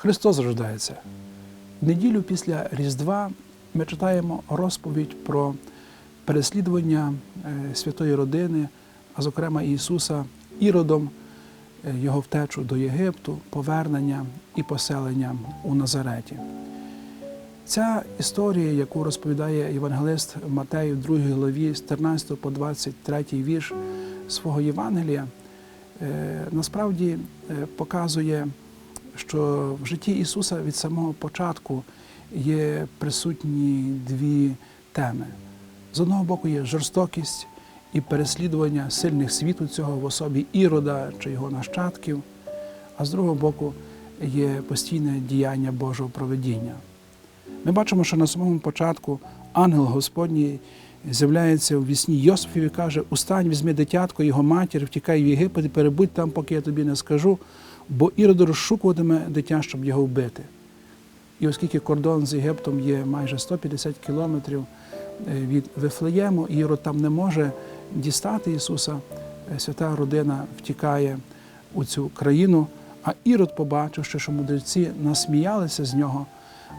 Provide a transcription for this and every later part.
Христос рождається. В неділю після Різдва ми читаємо розповідь про переслідування е, святої родини, а зокрема Ісуса Іродом, е, його втечу до Єгипту, повернення і поселення у Назареті. Ця історія, яку розповідає євангелист Матей в 2 главі з 13 по 23 вірш свого Євангелія, е, насправді показує, що в житті Ісуса від самого початку є присутні дві теми. З одного боку є жорстокість і переслідування сильних світу цього в особі Ірода чи його нащадків, а з другого боку є постійне діяння Божого проведіння. Ми бачимо, що на самому початку ангел Господній з'являється в вісні Йосифів і каже: Устань, візьми дитятко, його матір, втікай в Єгипет і перебудь там, поки я тобі не скажу, бо Ірод розшукуватиме дитя, щоб його вбити. І оскільки кордон з Єгиптом є майже 150 кілометрів е, від Вифлеєму, Ірод там не може дістати Ісуса, е, свята родина втікає у цю країну, а Ірод, побачивши, що мудреці насміялися з нього,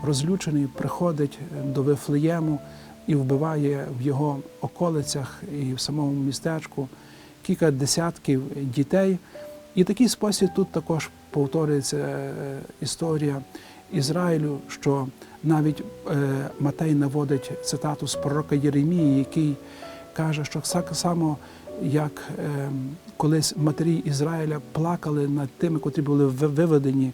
розлючений приходить е, до Вифлеєму і вбиває в його околицях і в самому містечку кілька десятків дітей. І такий спосіб тут також повторюється е, історія Ізраїлю, що навіть е, Матей наводить цитату з пророка Єремії, який каже, що так само, як е, колись матері Ізраїля плакали над тими, котрі були виведені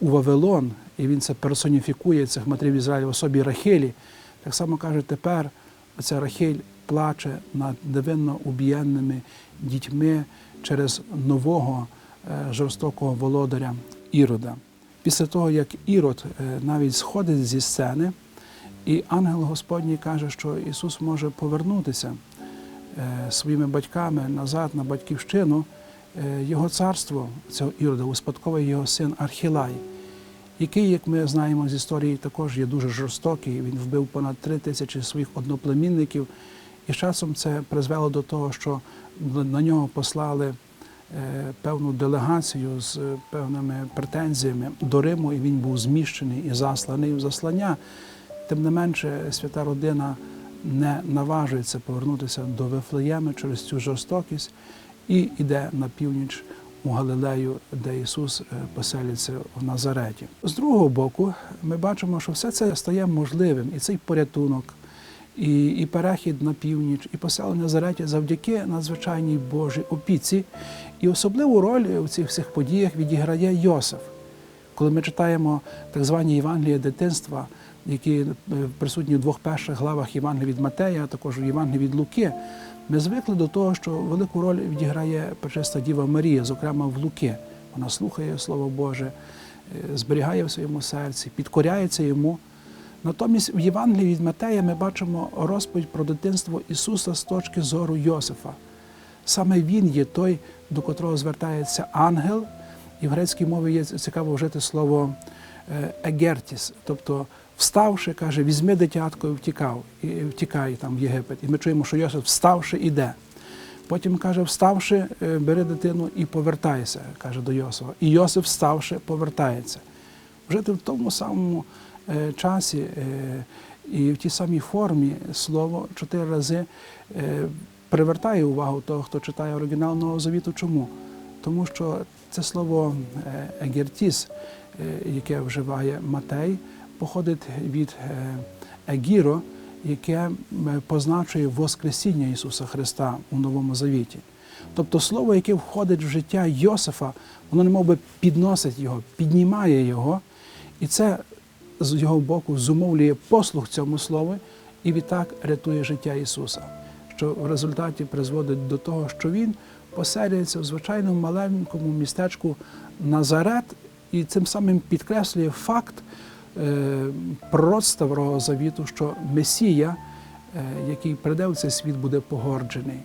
у Вавилон, і він це персоніфікує цих матерів Ізраїля в особі Рахелі. Так само каже, тепер оця Рахель плаче над невинно убієнними дітьми через нового е, жорстокого володаря Ірода. Після того, як Ірод е, навіть сходить зі сцени, і ангел Господній каже, що Ісус може повернутися е, своїми батьками назад на батьківщину, його царство цього Ірода успадковує його син Архілай, який, як ми знаємо з історії, також є дуже жорстокий. Він вбив понад три тисячі своїх одноплемінників, і з часом це призвело до того, що на нього послали е, певну делегацію з певними претензіями до Риму, і він був зміщений і засланий в заслання. Тим не менше, свята родина не наважується повернутися до Вифлеєми через цю жорстокість і йде на північ у Галилею, де Ісус е, поселиться в Назареті. З другого боку, ми бачимо, що все це стає можливим, і цей порятунок, і, і перехід на північ, і поселення в завдяки надзвичайній Божій опіці. І особливу роль у цих всіх подіях відіграє Йосиф. Коли ми читаємо так звані Євангелії дитинства, які е, присутні в двох перших главах Євангелія від Матея, а також Євангелії від Луки, ми звикли до того, що велику роль відіграє Пречиста Діва Марія, зокрема в Луки. Вона слухає Слово Боже, е, зберігає в своєму серці, підкоряється йому. Натомість в Євангелії від Матея ми бачимо розповідь про дитинство Ісуса з точки зору Йосифа. Саме він є той, до котрого звертається ангел, і в грецькій мові є цікаво вжити слово е, егертіс, тобто вставши, каже, візьми дитятко і втікав, і втікай там в Єгипет. І ми чуємо, що Йосиф вставши іде. Потім каже, вставши, е, бери дитину і повертайся, каже до Йосифа. І Йосиф, вставши, повертається. Вжити в тому самому часі е, і в тій самій формі слово чотири рази е, привертає увагу того, хто читає оригінал Нового Завіту. Чому? Тому що це слово е, егертіс, е, яке вживає Матей, походить від е, егіро, яке позначує Воскресіння Ісуса Христа у Новому Завіті. Тобто слово, яке входить в життя Йосифа, воно немов би підносить його, піднімає його, і це з його боку зумовлює послух цьому слову і відтак рятує життя Ісуса, що в результаті призводить до того, що Він поселюється в звичайному маленькому містечку Назарет і цим самим підкреслює факт е, пророцтва Старого Завіту, що Месія, е, який прийде в цей світ, буде погорджений.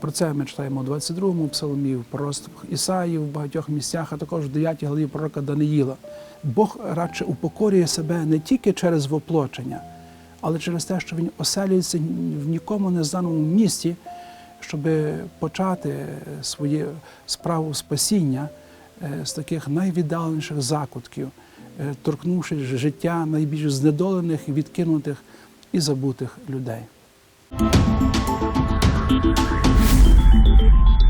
Про це ми читаємо у 22-му псалмі, в пророцтвах Ісаї в багатьох місцях, а також в 9 главі пророка Даниїла. Бог радше упокорює себе не тільки через воплочення, але через те, що Він оселюється в нікому незнаному місті, щоб почати свою справу спасіння е, з таких найвіддаленіших закутків, е, торкнувши ж- життя найбільш знедолених, відкинутих і забутих людей. Thank you.